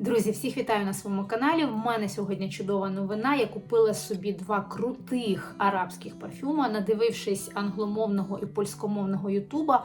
Друзі, всіх вітаю на своєму каналі. В мене сьогодні чудова новина. Я купила собі два крутих арабських парфюма, надивившись англомовного і польськомовного ютуба.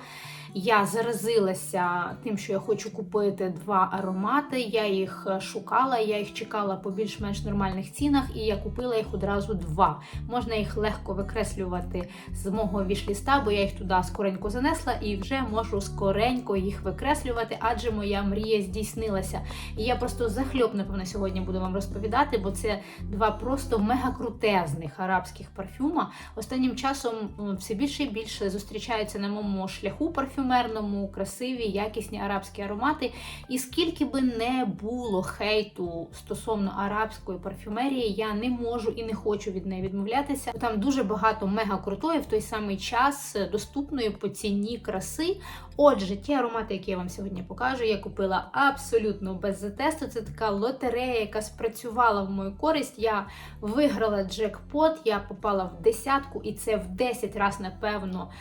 Я заразилася тим, що я хочу купити два аромати. Я їх шукала, я їх чекала по більш-менш нормальних цінах, і я купила їх одразу два. Можна їх легко викреслювати з мого вішліста, бо я їх туди скоренько занесла і вже можу скоренько їх викреслювати, адже моя мрія здійснилася. І я просто захльоп, напевно, сьогодні буду вам розповідати, бо це два просто мегакрутезних арабських парфюма. Останнім часом все більше і більше зустрічаються на моєму шляху парфюмерному, красиві, якісні арабські аромати. І скільки би не було хейту стосовно арабської парфюмерії, я не можу і не хочу від неї відмовлятися. Там дуже багато мега крутої в той самий час е, доступної по ціні краси. Отже, ті аромати, які я вам сьогодні покажу, я купила абсолютно без затесту. Це така лотерея, яка спрацювала в мою користь. Я виграла джекпот, я попала в десятку, і це в 10 разів, напевно,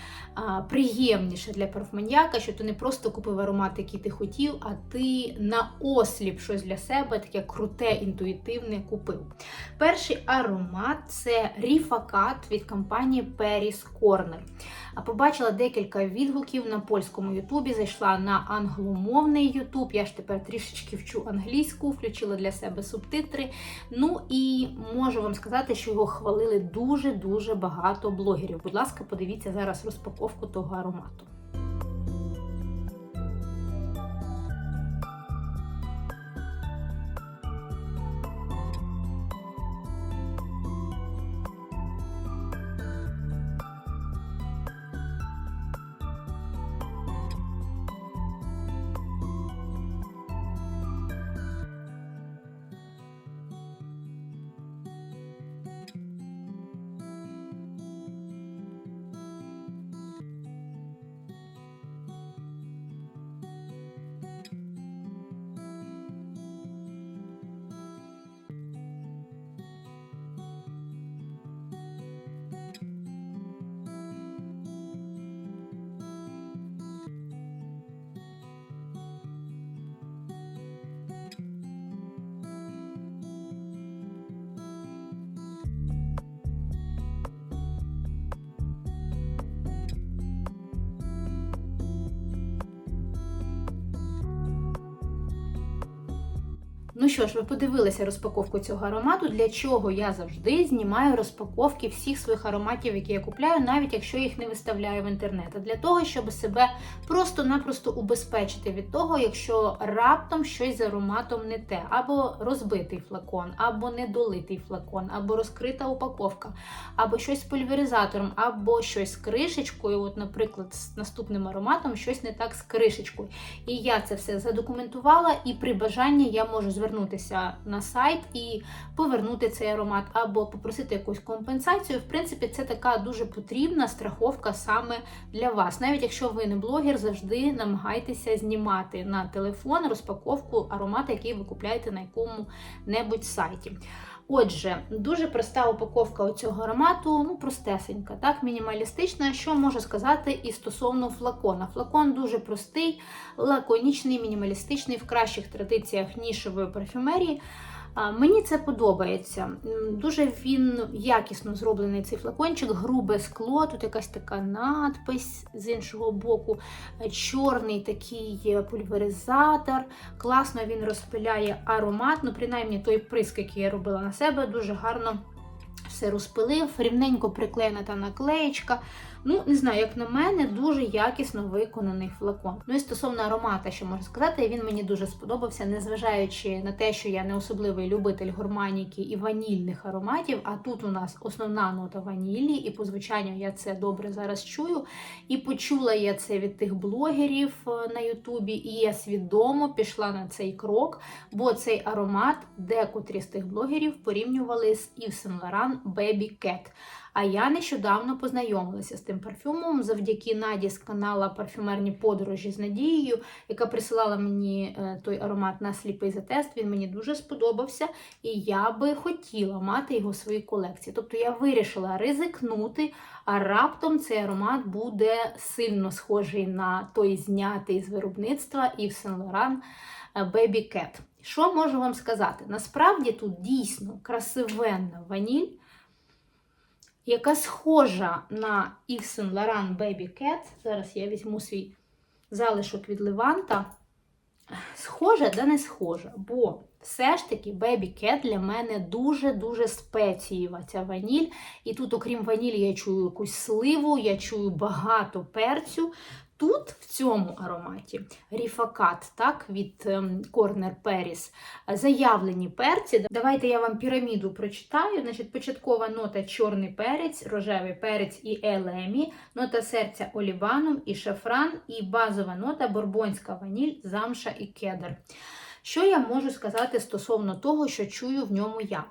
приємніше для парфманьяка, що ти не просто купив аромат, який ти хотів, а ти на осліп щось для себе, таке круте, інтуїтивне купив. Перший аромат це Ріфакат від компанії Paris Corner. А побачила декілька відгуків на польському Ютубі. Зайшла на англомовний Ютуб. Я ж тепер трішечки вчу англійську, включила для себе субтитри. Ну і можу вам сказати, що його хвалили дуже дуже багато блогерів. Будь ласка, подивіться зараз розпаковку того аромату. Ну що ж, ви подивилися розпаковку цього аромату, для чого я завжди знімаю розпаковки всіх своїх ароматів, які я купляю, навіть якщо їх не виставляю в інтернет. А для того, щоб себе просто-напросто убезпечити від того, якщо раптом щось з ароматом не те, або розбитий флакон, або недолитий флакон, або розкрита упаковка, або щось з пульверизатором, або щось з кришечкою. От, наприклад, з наступним ароматом щось не так з кришечкою. І я це все задокументувала, і при бажанні я можу звернутися на сайт і повернути цей аромат, або попросити якусь компенсацію. В принципі, це така дуже потрібна страховка саме для вас. Навіть якщо ви не блогер, завжди намагайтеся знімати на телефон розпаковку аромата, який ви купляєте на якому-небудь сайті. Отже, дуже проста упаковка цього аромату, ну простесенька, так, мінімалістична. Що можу сказати і стосовно флакона. Флакон дуже простий, лаконічний, мінімалістичний в кращих традиціях нішевої парфюмерії. Мені це подобається. Дуже він якісно зроблений цей флакончик, грубе скло, тут якась така надпись з іншого боку, е, чорний такий пульверизатор. Класно він розпиляє аромат. Ну, принаймні той приск, який я робила на себе, дуже гарно все розпилив, рівненько приклеєна та наклеєчка. Ну, не знаю, як на мене, дуже якісно виконаний флакон. Ну і стосовно аромата, що можу сказати, він мені дуже сподобався, незважаючи на те, що я не особливий любитель гурманіки і ванільних ароматів. А тут у нас основна нота ванілі, і по звучанню я це добре зараз чую. І почула я це від тих блогерів е, на Ютубі, і я свідомо пішла на цей крок, бо цей аромат декотрі з тих блогерів порівнювали з Yves Saint Laurent Baby Cat. А я нещодавно познайомилася з тим парфюмом завдяки Наді з канала Парфюмерні подорожі з Надією, яка присилала мені е, той аромат на сліпий затест. Він мені дуже сподобався, і я би хотіла мати його в своїй колекції. Тобто я вирішила ризикнути, а раптом цей аромат буде сильно схожий на той знятий з виробництва Saint Laurent е, Baby Cat. Що можу вам сказати? Насправді тут дійсно красивенна ваніль, яка схожа на Yves Saint Laurent Baby Cat. Зараз я візьму свій залишок від Леванта. Схожа, да не схожа, бо все ж таки Baby Cat для мене дуже-дуже спецієва ця ваніль. І тут, окрім ванілі, я чую якусь сливу, я чую багато перцю. Тут в цьому ароматі ріфакат, так, від ем, Corner Paris, заявлені перці. Давайте я вам піраміду прочитаю. Значить, Початкова нота чорний перець, рожевий перець і елемі, нота серця оліваном і шафран, і базова нота борбонська ваніль, замша і кедр. Що я можу сказати стосовно того, що чую в ньому я?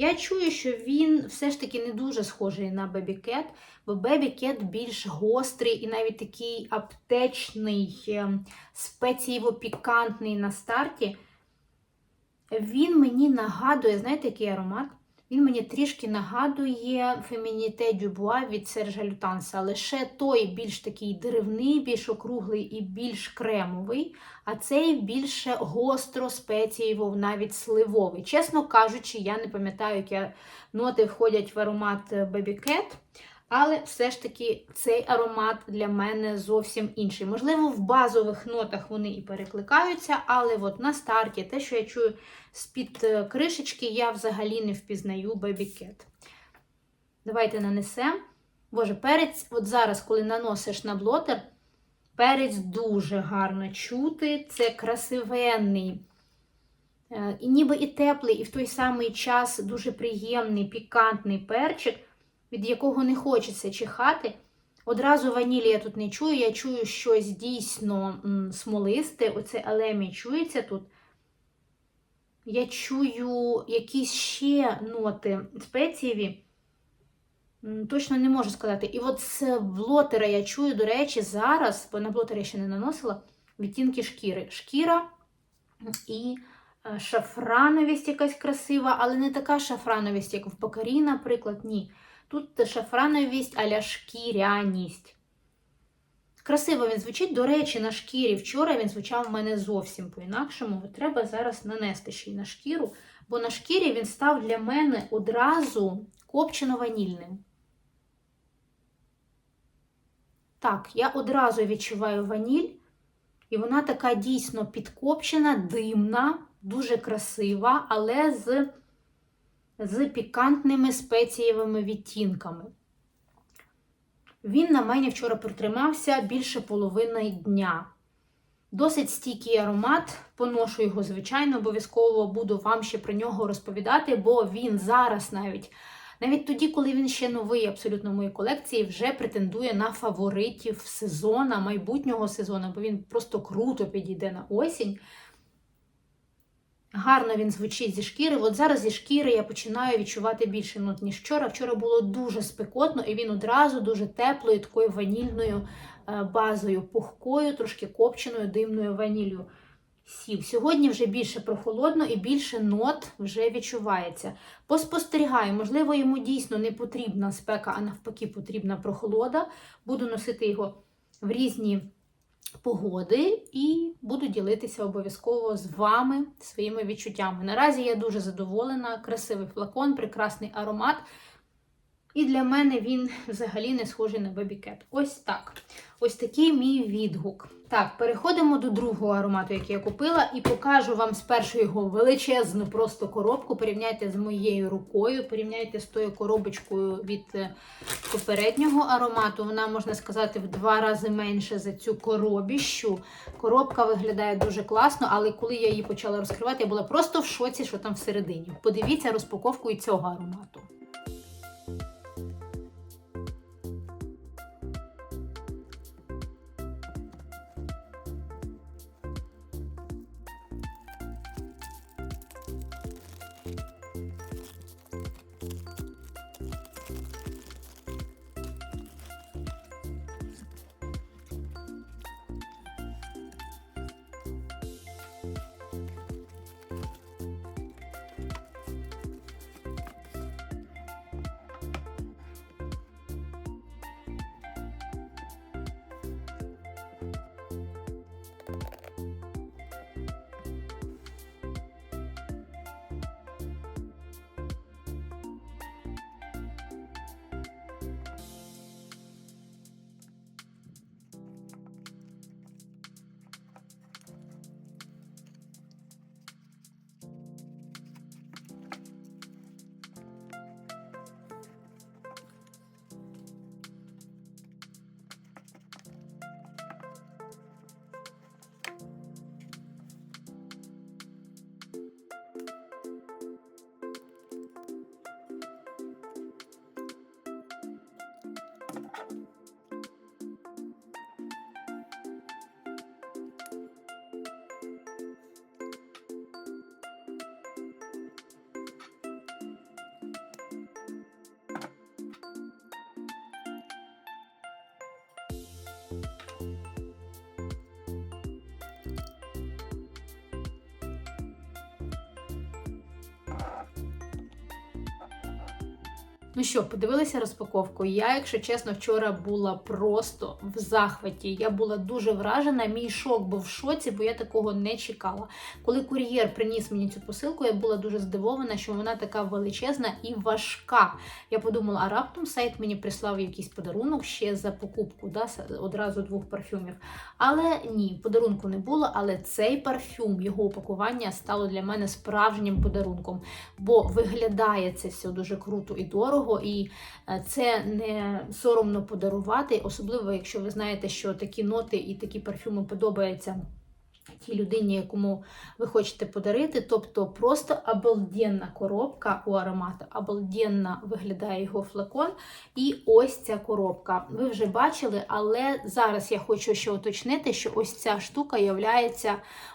Я чую, що він все ж таки не дуже схожий на Бебі Кет, бо Бебі Кет більш гострий і навіть такий аптечний, е, спецієво-пікантний на старті. Він мені нагадує, знаєте, який аромат? Він мені трішки нагадує Фемініте Дюбуа від Сержа Лютанса, лише той більш такий деревний, більш округлий і більш кремовий, а цей більше гостро спецієво, навіть сливовий. Чесно кажучи, я не пам'ятаю, які ноти входять в аромат Baby Cat, але все ж таки цей аромат для мене зовсім інший. Можливо, в базових нотах вони і перекликаються, але от на старті, те, що я чую з-під кришечки, я взагалі не впізнаю Baby Cat. Давайте нанесемо. Боже, перець, от зараз, коли наносиш на блотер, перець дуже гарно чути. Це красивенний. І ніби і теплий, і в той самий час дуже приємний, пікантний перчик від якого не хочеться чихати. Одразу ванілі я тут не чую, я чую щось дійсно смолисте. Оце елемі чується тут. Я чую якісь ще ноти спецієві. Точно не можу сказати. І от з блотера я чую, до речі, зараз, бо на блотер я ще не наносила, відтінки шкіри. Шкіра і е, шафрановість якась красива, але не така шафрановість, як в Бакарі, наприклад, ні. Тут шафрановість аля шкіряність. Красиво він звучить, до речі, на шкірі. Вчора він звучав в мене зовсім по-інакшому. Треба зараз нанести ще й на шкіру, бо на шкірі він став для мене одразу копчено-ванільним. Так, я одразу відчуваю ваніль, і вона така дійсно підкопчена, димна, дуже красива, але з з пікантними спецієвими відтінками. Він на мені вчора протримався більше половини дня. Досить стійкий аромат, поношу його, звичайно, обов'язково буду вам ще про нього розповідати, бо він зараз навіть, навіть тоді, коли він ще новий, абсолютно в моїй колекції, вже претендує на фаворитів сезону, майбутнього сезону, бо він просто круто підійде на осінь. Гарно він звучить зі шкіри. От зараз зі шкіри я починаю відчувати більше нот, ніж вчора. Вчора було дуже спекотно, і він одразу дуже теплою, такою ванільною е, базою, пухкою, трошки копченою, димною ваніллю сів. Сьогодні вже більше прохолодно і більше нот вже відчувається. Поспостерігаю, можливо, йому дійсно не потрібна спека, а навпаки, потрібна прохолода. Буду носити його в різні погоди і буду ділитися обов'язково з вами своїми відчуттями. Наразі я дуже задоволена, красивий флакон, прекрасний аромат. І для мене він взагалі не схожий на Cat. Ось так. Ось такий мій відгук. Так, переходимо до другого аромату, який я купила, і покажу вам спершу його величезну просто коробку. Порівняйте з моєю рукою, порівняйте з тою коробочкою від е, попереднього аромату. Вона, можна сказати, в два рази менше за цю коробіщу. Коробка виглядає дуже класно, але коли я її почала розкривати, я була просто в шоці, що там всередині. Подивіться розпаковку і цього аромату. Ну що, подивилися розпаковку? Я, якщо чесно, вчора була просто в захваті. Я була дуже вражена. Мій шок був в шоці, бо я такого не чекала. Коли кур'єр приніс мені цю посилку, я була дуже здивована, що вона така величезна і важка. Я подумала, а раптом сайт мені прислав якийсь подарунок ще за покупку, да, одразу двох парфюмів. Але ні, подарунку не було. Але цей парфюм, його упакування стало для мене справжнім подарунком, бо виглядає це все дуже круто і дорого, і е, це не соромно подарувати, особливо якщо ви знаєте, що такі ноти і такі парфюми подобаються. Тій людині, якому ви хочете подарити, тобто просто обалденна коробка у аромату, обалденно виглядає його флакон. І ось ця коробка. Ви вже бачили, але зараз я хочу ще уточнити, що ось ця штука є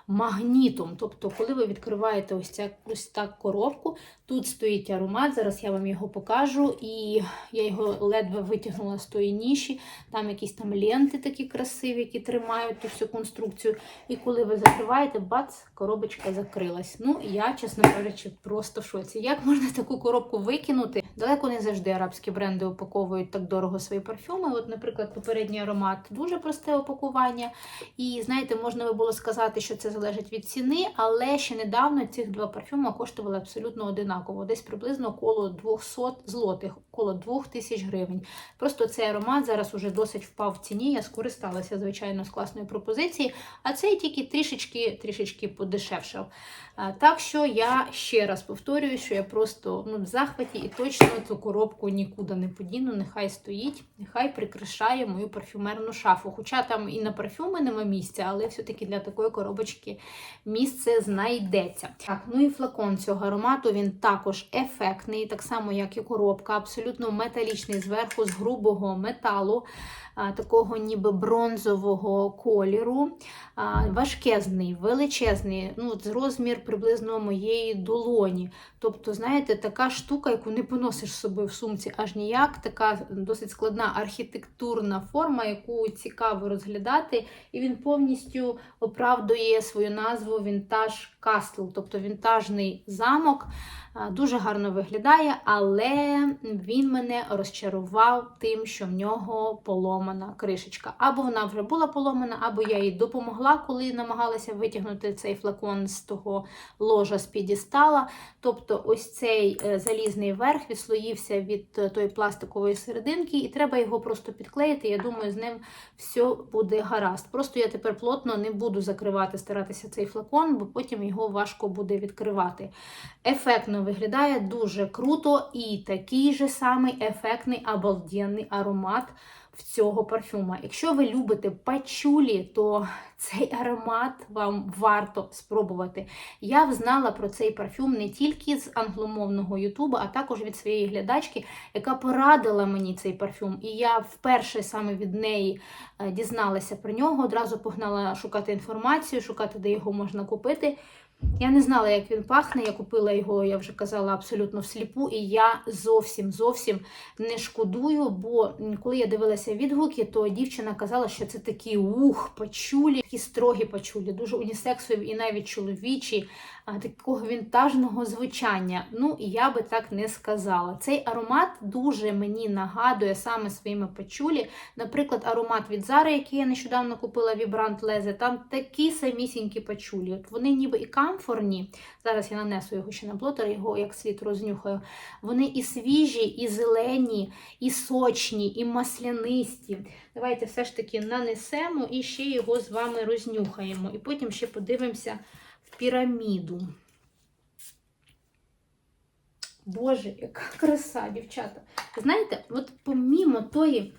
магнітом. Тобто, коли ви відкриваєте ось ця ось так коробку, тут стоїть аромат, зараз я вам його покажу, і я його ледве витягнула з тої ніші. Там якісь там ленти такі красиві, які тримають ту всю конструкцію. І коли ви закриваєте, бац, коробочка закрилась. Ну, я, чесно кажучи, просто в шоці. Як можна таку коробку викинути? Далеко не завжди арабські бренди упаковують так дорого свої парфюми. От, наприклад, попередній аромат дуже просте упакування. І знаєте, можна би було сказати, що це залежить від ціни, але ще недавно цих два парфюми коштували абсолютно одинаково, десь приблизно около 200 злотих, около 2000 гривень. Просто цей аромат зараз уже досить впав в ціні. Я скористалася, звичайно, з класної пропозиції, а цей тільки трішечки трішечки подешевшав. Так що я ще раз повторюю, що я просто ну, в захваті і точно цю коробку нікуди не подіну, нехай стоїть, нехай прикрашає мою парфюмерну шафу. Хоча там і на парфюми нема місця, але все-таки для такої коробочки місце знайдеться. Так, ну і флакон цього аромату він також ефектний, так само, як і коробка, абсолютно металічний зверху, з грубого металу такого ніби бронзового кольору, важкезний, величезний, ну, з розмір приблизно моєї долоні. Тобто, знаєте, така штука, яку не поносиш з собою в сумці, аж ніяк, така досить складна архітектурна форма, яку цікаво розглядати, і він повністю оправдує свою назву Вінтаж Кастл, тобто вінтажний замок. Дуже гарно виглядає, але він мене розчарував тим, що в нього поломана кришечка. Або вона вже була поломана, або я їй допомогла, коли намагалася витягнути цей флакон з того ложа з підістала. Тобто, ось цей е, залізний верх відслоївся від е, тої пластикової серединки, і треба його просто підклеїти. Я думаю, з ним все буде гаразд. Просто я тепер плотно не буду закривати, старатися цей флакон, бо потім його важко буде відкривати. Ефектно виглядає дуже круто і такий же самий ефектний обалденний аромат в цього парфюма. Якщо ви любите пачулі, то цей аромат вам варто спробувати. Я взнала про цей парфюм не тільки з англомовного Ютуба, а також від своєї глядачки, яка порадила мені цей парфюм. І я вперше саме від неї е, дізналася про нього, одразу погнала шукати інформацію, шукати, де його можна купити. Я не знала, як він пахне. Я купила його, я вже казала, абсолютно всліпу, і я зовсім зовсім не шкодую, бо коли я дивилася відгуки, то дівчина казала, що це такі ух, пачулі, такі строгі пачулі, дуже унісексові і навіть чоловічі такого вінтажного звучання. Ну, я би так не сказала. Цей аромат дуже мені нагадує саме своїми пачулі. Наприклад, аромат від Зари, який я нещодавно купила Вібрант Лезе, там такі самісінькі пачулі. От Вони ніби і камфорні. Зараз я нанесу його ще на блотер, його як слід рознюхаю. Вони і свіжі, і зелені, і сочні, і маслянисті. Давайте все ж таки нанесемо і ще його з вами рознюхаємо. І потім ще подивимося піраміду. Боже, яка краса, дівчата. Знаєте, от помімо тої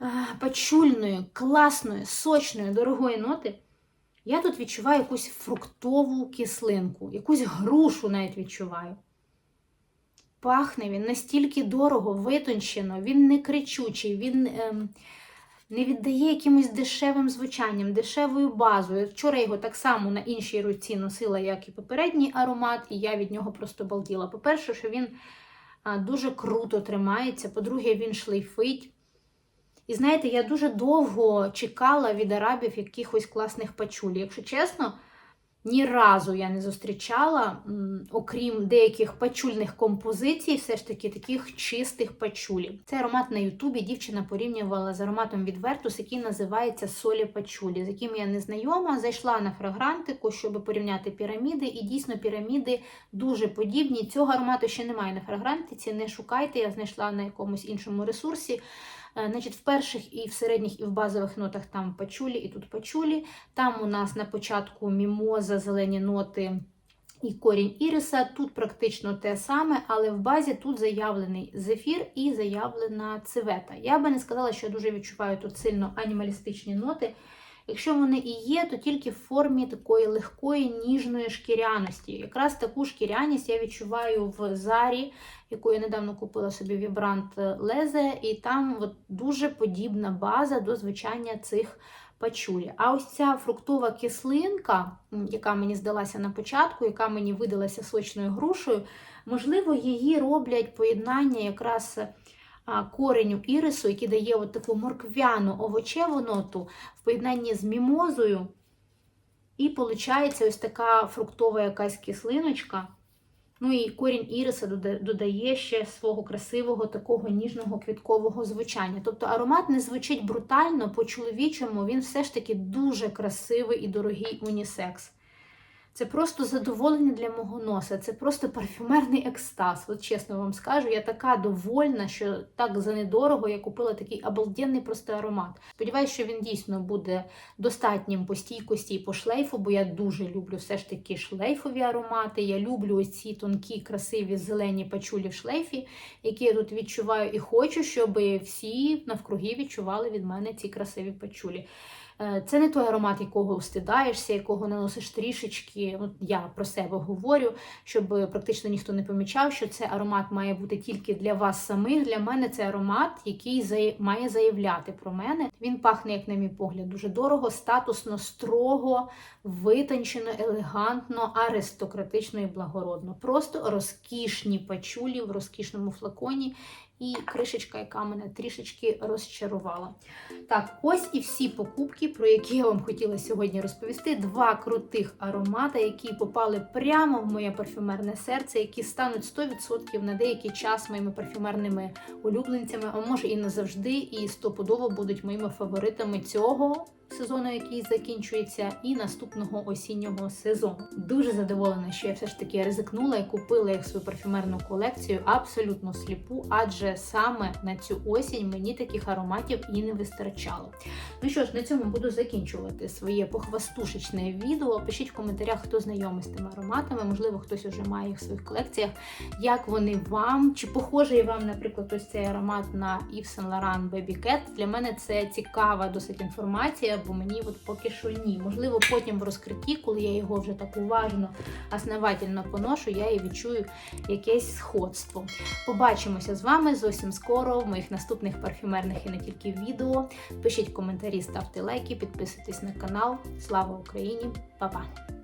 а, пачульної, класної, сочної, дорогої ноти, я тут відчуваю якусь фруктову кислинку, якусь грушу навіть відчуваю. Пахне він настільки дорого, витончено, він не кричучий, він. Ем, не віддає якимось дешевим звучанням, дешевою базою. Вчора його так само на іншій руці носила, як і попередній аромат, і я від нього просто балділа. По-перше, що він дуже круто тримається, по-друге, він шлейфить. І знаєте, я дуже довго чекала від арабів якихось класних пачулі. Якщо чесно, ні разу я не зустрічала, окрім деяких пачульних композицій, все ж таки таких чистих пачулів. Цей аромат на Ютубі дівчина порівнювала з ароматом від Vertus, який називається Солі Пачулі, з яким я не знайома. Зайшла на фрагрантику, щоб порівняти піраміди, і дійсно піраміди дуже подібні. Цього аромату ще немає на фрагрантиці, не шукайте, я знайшла на якомусь іншому ресурсі. Е, Значить, в перших і в середніх, і в базових нотах там пачулі, і тут пачулі. Там у нас на початку мімоза, зелені ноти і корінь іриса. Тут практично те саме, але в базі тут заявлений зефір і заявлена цивета. Я би не сказала, що я дуже відчуваю тут сильно анімалістичні ноти. Якщо вони і є, то тільки в формі такої легкої ніжної шкіряності. Якраз таку шкіряність я відчуваю в зарі, яку я недавно купила собі вібрант Лезе, і там от дуже подібна база до звучання цих пачулі. А ось ця фруктова кислинка, яка мені здалася на початку, яка мені видалася сочною грушею, можливо, її роблять поєднання якраз кореню ірису, який дає от таку морквяну овочеву ноту в поєднанні з мімозою. І виходить ось така фруктова якась кислиночка. Ну і корінь іриса додає ще свого красивого такого ніжного квіткового звучання. Тобто аромат не звучить брутально, по-чоловічому він все ж таки дуже красивий і дорогий унісекс. Це просто задоволення для мого носа, це просто парфюмерний екстаз. От чесно вам скажу, я така довольна, що так за недорого я купила такий обалденний просто аромат. Сподіваюсь, що він дійсно буде достатнім по стійкості і по шлейфу, бо я дуже люблю все ж таки шлейфові аромати. Я люблю ці тонкі, красиві зелені пачулі в шлейфі, які я тут відчуваю, і хочу, щоб всі навкруги відчували від мене ці красиві пачулі. Е, Це не той аромат, якого встидаєшся, якого наносиш трішечки. От я про себе говорю, щоб практично ніхто не помічав, що це аромат має бути тільки для вас самих. Для мене це аромат, який має заявляти про мене. Він пахне, як на мій погляд, дуже дорого, статусно, строго, витончено, елегантно, аристократично і благородно. Просто розкішні пачулі в розкішному флаконі. І кришечка, яка мене трішечки розчарувала. Так, ось і всі покупки, про які я вам хотіла сьогодні розповісти. Два крутих аромати, які попали прямо в моє парфюмерне серце, які стануть 100% на деякий час моїми парфюмерними улюбленцями, а може і назавжди, і стопудово будуть моїми фаворитами цього. Сезону, який закінчується, і наступного осіннього сезону. Дуже задоволена, що я все ж таки ризикнула і купила їх свою парфюмерну колекцію абсолютно сліпу, адже саме на цю осінь мені таких ароматів і не вистачало. Ну що ж, на цьому буду закінчувати своє похвастушечне відео. Пишіть в коментарях, хто знайомий з тими ароматами, можливо, хтось уже має їх в своїх колекціях. Як вони вам? Чи похожий вам, наприклад, ось цей аромат на Yves Saint Laurent Baby Cat? Для мене це цікава досить інформація, бо мені от поки що ні. Можливо, потім в розкритті, коли я його вже так уважно, основательно поношу, я і відчую якесь сходство. Побачимося з вами зовсім скоро в моїх наступних парфюмерних і не тільки відео. Пишіть коментарі, ставте лайки, підписуйтесь на канал. Слава Україні! Па-па!